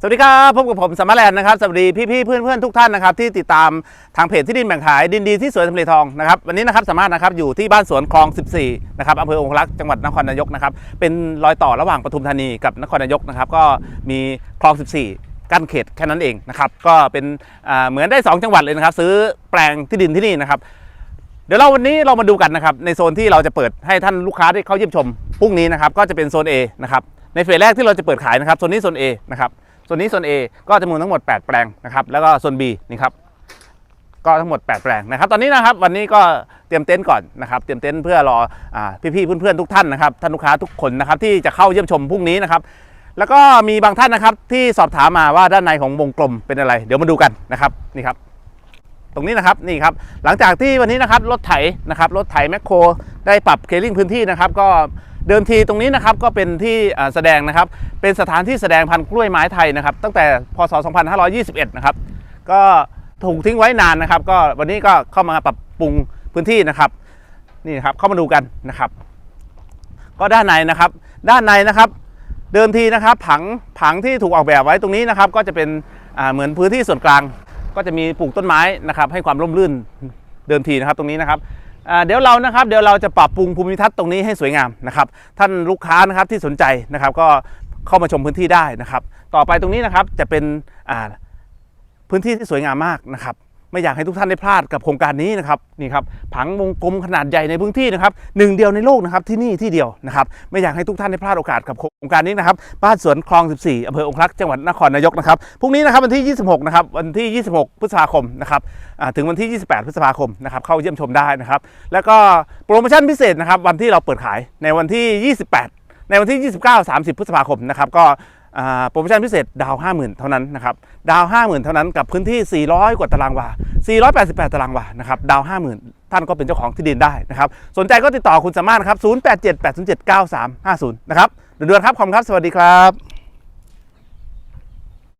สวัสดีครับพบกับผมสมมาแลนด์นะครับสวัสดีพี่ๆเพื่อนๆทุกท่านนะครับที่ติดตามทางเพจที่ดินแบ่งขายดินดีที่สวนสำเร็จทองนะครับวันนี้นะครับสามารถนะครับอยู่ที่บ้านสวนคลอง 14นะครับอำเภอองครักษ์จังหวัดนครนายกนะครับเป็นรอยต่อระหว่างปทุมธานีกับนครนายกนะครับก็มีคลอง 14 กั้นเขตแค่นั้นเองนะครับก็เป็นเหมือนได้ 2 จังหวัดเลยนะครับซื้อแปลงที่ดินที่นี่นะครับเดี๋ยวเราวันนี้เรามาดูกันนะครับในโซนที่เราจะเปิดให้ท่านลูกค้าได้เข้าเยี่ยมชมพรุ่งนี้นะครับก็จะเป็นโซน A นะครับในเฟสแรกที่เราจะเปิดขายนะครับโซนนี้โซน A นะครับ โซนนี้โซน A ก็จำนวนทั้งหมด 8 แปลงนะครับ แล้วก็โซน B นี่ครับ ก็ทั้งหมด 8 แปลงนะครับ ตอนนี้นะครับวันนี้ก็เตรียมเต็นท์ก่อนนะครับ เตรียมเต็นท์เพื่อรออพี่ๆเพื่อนๆทุกท่านนะครับ ท่านลูกค้าทุกคนนะครับที่จะเข้าเยี่ยมชมพรุ่งนี้นะครับ แล้วก็มีบางท่านนะครับที่สอบถามมาว่าด้านในของวงกลมเป็นอะไร เดี๋ยวมาดูกันนะครับ นี่ครับ ตรงนี้นะครับ นี่ครับ หลังจากที่วันนี้นะครับรถไถนะครับ รถไถแมคโครได้ปรับเคลิ่งพื้นที่นะครับ ก็ เดิมทีตรงนี้นะครับก็เป็นที่แสดงนะครับ เป็นสถานที่แสดงพันธุ์กล้วยไม้ไทยนะครับ ตั้งแต่พศ 2521 นะครับ ก็ถูกทิ้งไว้นานนะครับ ก็วันนี้ก็เข้ามาปรับปรุงพื้นที่นะครับนี่ครับเข้ามาดูกันนะครับ ก็ด้านในนะครับ ด้านในนะครับ เดิมทีนะครับ ผังผังที่ถูกออกแบบไว้ตรงนี้นะครับ ก็จะเป็นเหมือนพื้นที่ส่วนกลาง ก็จะมีปลูกต้นไม้นะครับ ให้ความร่มรื่นเดิมทีนะครับตรงนี้นะครับ เดี๋ยวเรานะครับเดี๋ยวเราจะปรับปรุงภูมิทัศน์ตรงนี้ให้สวยงามนะครับ ท่านลูกค้านะครับที่สนใจนะครับก็เข้ามาชมพื้นที่ได้นะครับ ต่อไปตรงนี้นะครับจะเป็นพื้นที่ที่สวยงามมากนะครับ ไม่อยากให้ทุกท่านได้พลาดกับโครงการนี้นะครับนี่ครับผังวงกลมขนาดใหญ่ในพื้นที่นะครับหนึ่งเดียวในโลกนะครับที่นี่ที่เดียวนะครับไม่อยากให้ทุกท่านได้พลาดโอกาสกับโครงการนี้นะครับบ้านสวนคลอง 14อำเภอองครักษ์จังหวัดนครนายกนะครับพรุ่งนี้นะครับวันที่ 26นะครับวันที่ 26 พฤษภาคมนะครับถึงวันที่ 28 พฤษภาคมนะครับเข้าเยี่ยมชมได้นะครับแล้วก็โปรโมชั่นพิเศษนะครับวันที่เราเปิดขายในวันที่ 28 ในวันที่ 29 30 พฤษภาคมนะครับก็ โปรโมชั่นพิเศษดาว 50,000 เท่านั้นนะครับดาว 50,000 เท่านั้นกับพื้นที่ 400 กว่าตารางวา 488 ตารางวานะครับดาว 50,000 ท่านก็เป็นเจ้าของที่ดินได้นะครับสนใจก็ติดต่อคุณสามารถนครับ 0878079350 นะครับเดือนครับขอบคุณครับ สวัสดีครับ